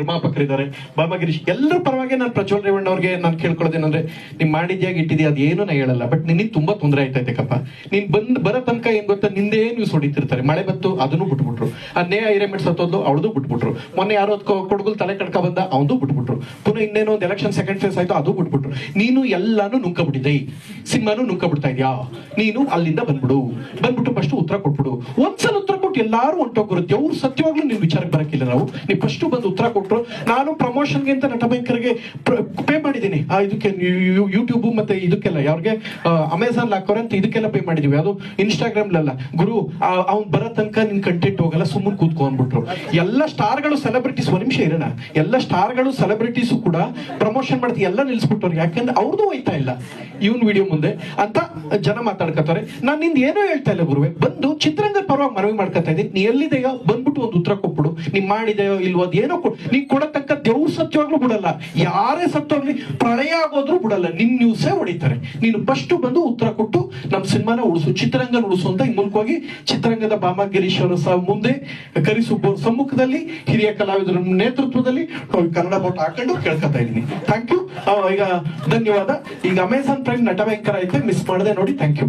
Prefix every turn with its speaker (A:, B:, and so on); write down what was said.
A: ನಿರ್ಮಾಪಕರಿದ್ದಾರೆ ಬಾಮಗಿರೀಶ್ ಎಲ್ಲರ ಪರವಾಗಿ ನಾನು ಪ್ರಜ್ವಲ್ ರೇವಣ್ಣ ಅವ್ರಿಗೆ ನಾನು ಕೇಳ್ಕೊಳ್ಳೋದೇನಂದ್ರೆ ನೀನ್ ಮಾಡಿದ್ಯಾಗ ಇಟ್ಟಿದ್ಯಾ ಅದೇನು ನಾ ಹೇಳಲ್ಲ ಬಟ್ ನಿನ್ನ ತುಂಬಾ ತೊಂದರೆ ಆಯ್ತೈತೆ ಕಪ್ಪ ನೀನ್ ಬಂದ್, ಬರೋ ತನಕ ಏನ್ ಗೊತ್ತಾ, ನಿಂದೇ ನ್ಯೂಸ್ ಹೊಡಿತಿರ್ತಾರೆ ಮಳೆ ಬತ್ತು ಅದನ್ನು ಬಿಟ್ಬಿಟ್ರು. ಆ ನೇ ಐರೇಮೆಂಟ್ ಸತ್ತೋದು ಅವಳದು ಬಿಟ್ಬಿಟ್ರು. ಮೊನ್ನೆ ಯಾರೋ ಕೊಡಗುಲ್ ತಲೆ ಕಡ್ಕ ಬಂದ ಅವನು ಬಿಟ್ಬಿಟ್ರು. ಪುನಃ ಇನ್ನೇನೋ ಒಂದು ಎಲೆಕ್ಷನ್ ಸೆಕೆಂಡ್ ಫೇಸ್ ಆಯ್ತು, ಅದು ಬಿಟ್ಬಿಟ್ರು. ನೀನು ಎಲ್ಲಾನು ನುಂಕಬಿಟ್ಟಿದ್ದೆ ಸಿನಿಮಾನು ನುಂಕಬಿಡ್ತಾ ಇದ್ಯಾ? ನೀನು ಅಲ್ಲಿಂದ ಬಂದ್ಬಿಡು. ಬಂದ್ಬಿಟ್ಟು ಫಸ್ಟ್ ಉತ್ತರ ಕೊಟ್ಬಿಡು. ಒಂದ್ಸಲ ಉತ್ತರ ಕೊಟ್ಟು ಎಲ್ಲಾರು ಹೊಂಟೋಗಿರುತ್ತೆ ಅವ್ರು ಸತ್ಯವಾಗ್ಲೂ ನಿನ್ ವಿಚಾರಕ್ಕೆ ಬರಕ್ಕಿಲ್ಲ ನಾವು ನೀವು ಫಸ್ಟ್ ಬಂದು ಉತ್ತರ ಕೊಟ್ರು. ನಾನು ಪ್ರಮೋಷನ್ಗೆ ಅಂತ ನಟ ಭಯಂಕರ್ಗೆ ಪೇ ಮಾಡಿದ್ದೀನಿ. ಇದಕ್ಕೆ ಯೂಟ್ಯೂಬ್ ಮತ್ತೆ ಇದಕ್ಕೆಲ್ಲ ಯಾರಿಗೆ ಅಮೆಝಾನ್ ಹಾಕೋರೆ ಅಂತ ಇದಕ್ಕೆಲ್ಲ ಪೇ ಮಾಡಿದೀವಿ. ಅದು ಇನ್ಸ್ಟಾಗ್ರಾಮ್ ಅಲ್ಲ ಗುರು ಅವ್ನ್ ಬರೋ ತನಕ ನಿನ್ ಕಂಟೆಂಟ್ ಹೋಗಲ್ಲ ಸುಮ್ಮನೆ ಕೂತ್ಕೊ ಅಂದ್ಬಿಟ್ರು. ಎಲ್ಲ ಸ್ಟಾರ್ಗಳು ಸೆಲೆಬ್ರಿಟೀಸ್ ಒಂದ್ ನಿಮಿಷ ಇರೋಣ. ಎಲ್ಲ ಸ್ಟಾರ್ಗಳು ಸೆಲೆಬ್ರಿಟೀಸು ಕೂಡ ಪ್ರಮೋಷನ್ ಮಾಡ್ತೀವಿ ಎಲ್ಲ ನಿಲ್ಸ್ಬಿಟ್ಟವ್ರು. ಯಾಕಂದ್ರೆ ಅವ್ರದ್ದು ಹೋಯ್ತಾ ಇಲ್ಲ. ಇವನ್ ವಿಡಿಯೋ ಮುಂದೆ. ಅಂತ ಜನ ಮಾತಾಡ್ಕತಾರೆ ನಾನು ನಿಂದ ಏನೋ ಹೇಳ್ತಾ ಇಲ್ಲ ಗುರುವೆ. ಬಂದು ಚಿತ್ರರಂಗದ ಪರವಾಗಿ ಮನವಿ ಮಾಡ್ಕೊತಾ ಇದ್ದೀನಿ. ನೀ ಎಲ್ಲಿದೆಯೋ ಬಂದ್ಬಿಟ್ಟು ಒಂದು ಉತ್ತರ ಕೊಟ್ಬಿಡು. ನೀ ಮಾಡಿದೆಯೋ ಇಲ್ವೋ ಅದೇನೋ ಕೊಡು ನೀ ಕೊಡತಕ್ಕ ದೇವ್ರ ಸತ್ಯವಾಗ್ಲೂ ಬಿಡಲ್ಲ. ಯಾರೇ ಸತ್ತೋಗ್ಲಿ ಪ್ರಳಯ ಆಗೋದ್ರು ಬಿಡಲ್ಲ. ನಿನ್ ನ್ಯೂಸೇ ಹೊಡಿತಾರೆ. ನೀನು ಫಸ್ಟ್ ಬಂದು ಉತ್ತರ ಕೊಟ್ಟು ನಮ್ಮ ಸಿನಿಮಾನ ಉಳಿಸು. ಚಿತ್ರರಂಗ ಉಳಿಸು ಅಂತ ಮೂಲಕವಾಗಿ ಚಿತ್ರರಂಗದ ಬಾಮಾ ಗಿರೀಶ್ ಅವರು ಸಹ ಮುಂದೆ ಕರಿಸುಬ್ಬ ಸಮ್ಮುಖದಲ್ಲಿ ಹಿರಿಯ ಕಲಾವಿದರ ನೇತೃತ್ವದಲ್ಲಿ ಕನ್ನಡ ಬೋಟ್ ಹಾಕೊಂಡು ಕೇಳ್ಕೊತಾ ಇದ್ದೀನಿ. ಥ್ಯಾಂಕ್ ಯು ಈಗ ಧನ್ಯವಾದ. ಈಗ ಅಮೆಝಾನ್ ಪ್ರೈಮ್ ನಟ ಭಯಂಕರ ಐತೆ. ಮಿಸ್ ಮಾಡದೆ ನೋಡಿ. Thank you